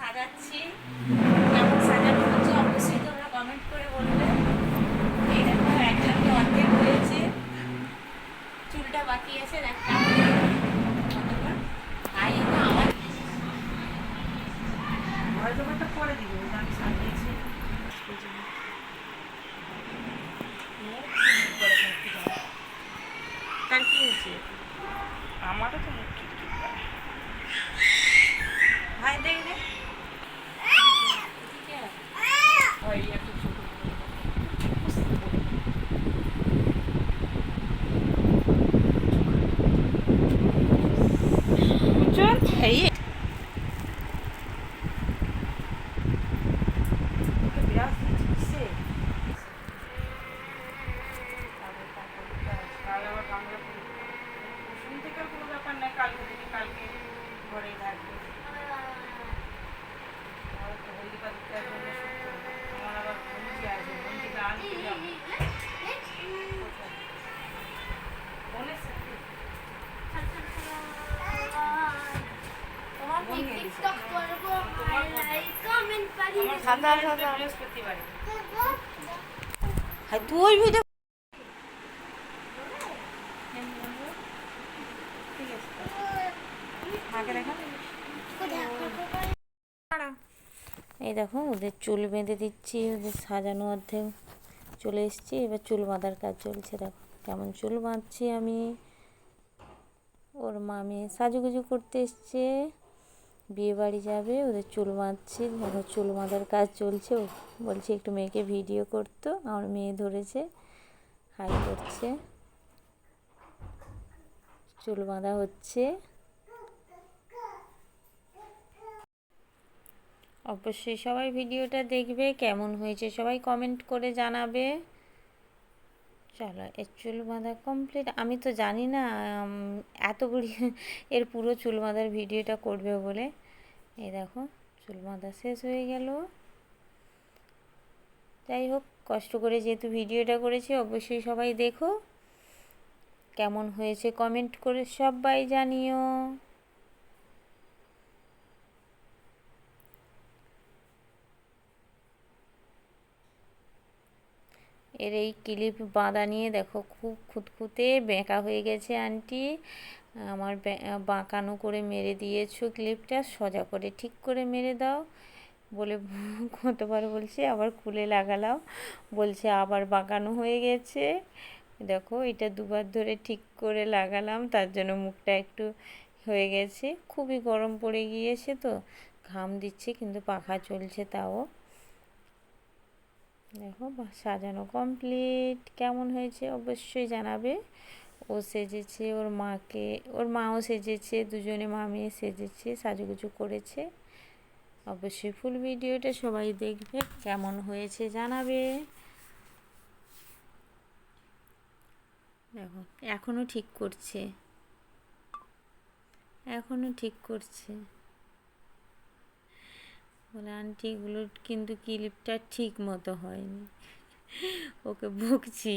সাজাচ্ছি। কেমন সাজানো হচ্ছে অবশ্যই তোমরা কমেন্ট করে বলবে। এই দেখো একজন তো অর্ধেক হয়েছে চুলটা বাকি আছে একটা পরে দিব আমি সাজিয়েছি। তার কি হয়েছে? আমারও তো ব্যাপার নাই কালকে থেকে কালকে ঘরেই থাকবে তুই ভিডিও ঠিক আছে আগে দেখা? এই দেখো ওদের চুল বেঁধে দিচ্ছি ওদের সাজানো অর্ধেক চলে এসেছি এবার চুল বাঁধার কাজ চলছে দেখো। কেমন চুল বাঁধছি আমি। ওর মামি সাজুগুজু করতে এসছে। বিয়ে বাড়ি যাবে, ওদের চুল বাঁধছি দেখো চুল বাঁধার কাজ চলছে, ও বলছে একটু মেয়েকে ভিডিও করতো, আমার মেয়ে ধরেছে হাই করছে, চুল বাঁধা হচ্ছে। অবশ্যই সবাই ভিডিওটা দেখবে, কেমন হয়েছে সবাই কমেন্ট করে জানাবে। চলো এর চুল বাঁধা কমপ্লিট আমি তো জানি না উম, এত বুড়ি এর পুরো চুল বাঁধার ভিডিওটা করবে বলে। এই দেখো চুল বাঁধা শেষ হয়ে গেল। যাই হোক কষ্ট করে যেহেতু ভিডিওটা করেছি অবশ্যই সবাই দেখো। কেমন হয়েছে কমেন্ট করে সবাই জানিও। এর এই ক্লিপ বাঁধা নিয়ে দেখো, খুব খুঁতখুঁতে বেঁকা হয়ে গেছে আন্টি। আমার বাঁকানো করে মেরে দিয়েছ ক্লিপটা, সোজা করে ঠিক করে মেরে দাও। বলে কতবার বলছে, আবার খুলে লাগালাম। বলছে আবার বাঁকানো হয়ে গেছে। দেখো, এটা দুবার ধরে ঠিক করে লাগালাম, তার জন্য মুখটা একটু হয়ে গেছে। খুবই গরম পড়ে গিয়েছে তো, ঘাম দিচ্ছে কিন্তু পাখা চলছে তাও। দেখো সাজানো কমপ্লিট কেমন হয়েছে অবশ্যই জানাবে। ও সেজেছে, ওর মাকে, ওর মাও সেজেছে, দুজনে মা মেয়ে সেজেছে, সাজুগুজু করেছে। অবশ্যই ফুল ভিডিওটা সবাই দেখবে, কেমন হয়েছে জানাবে। দেখো এখনও ঠিক করছে। এখনও ঠিক করছে। বলে, আন্টি, এগুলো কিন্তু ক্লিপটা ঠিক মতো হয়নি। ওকে বকছি,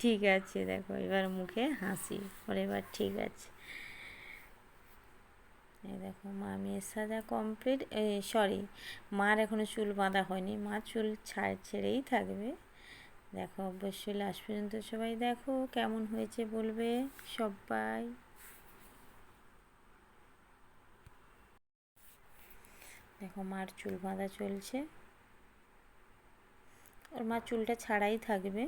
ঠিক আছে, দেখো, এবার মুখে হাসি। ওর এবার ঠিক আছে। এই দেখো, মা মেয়ের সাজা কমপ্লিট সরি মার এখনও চুল বাঁধা হয়নি। মা চুল ছাড় ছেড়েই থাকবে। দেখো, অবশ্যই লাস্ট পর্যন্ত সবাই দেখো, কেমন হয়েছে বলবে সবাই দেখো মার চুল বাঁধা চলছে। ওর মা চুলটা ছাড়াই থাকবে।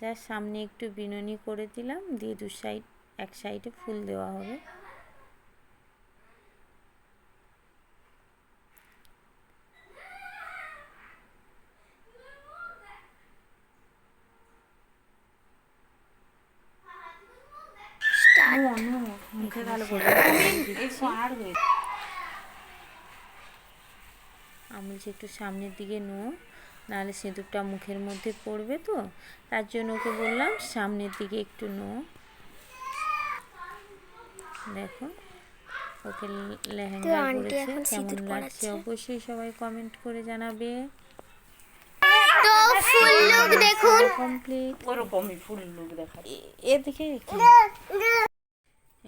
যার সামনে একটু বিনুনি করে দিলাম দিয়ে দু সাইড এক সাইডে ফুল দেওয়া হবে। মুখে ভালো হয়ে আমি বলছি একটু সামনের দিকে নো নাহলে সিঁদুরটা মুখের মধ্যে পড়বে তো তার জন্য ওকে বললাম সামনের দিকে একটু নো। দেখো ওকে লেহেঙ্গা পরেছে কেমন লাগছে? অবশ্যই সবাই কমেন্ট করে জানাবে। তো ফুল লুক দেখুন। কমপ্লিট ওরকমই ফুল লুক দেখা এ দেখে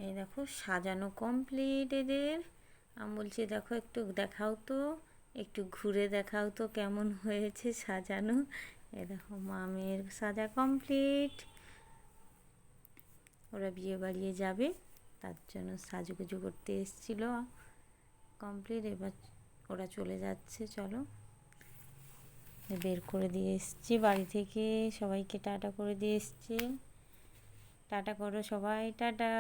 এই দেখো সাজানো কমপ্লিট এদের। আমি বলছি দেখো একটু দেখাও তো। একটু ঘুরে দেখাও তো কেমন হয়েছে সাজানো। এ দেখো, মামের সাজা কমপ্লিট ওরা বিয়ে বাড়িয়ে যাবে, তার জন্য সাজুগুজু করতে এসেছিল। কমপ্লিট এবার ওরা চলে যাচ্ছে, চলো। বের করে দিয়ে এসছি, বাড়ি থেকে সবাইকে টাটা করে দিয়ে এসছি। টাটা করো সবাই, টাটা।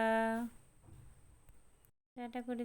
টাটা করে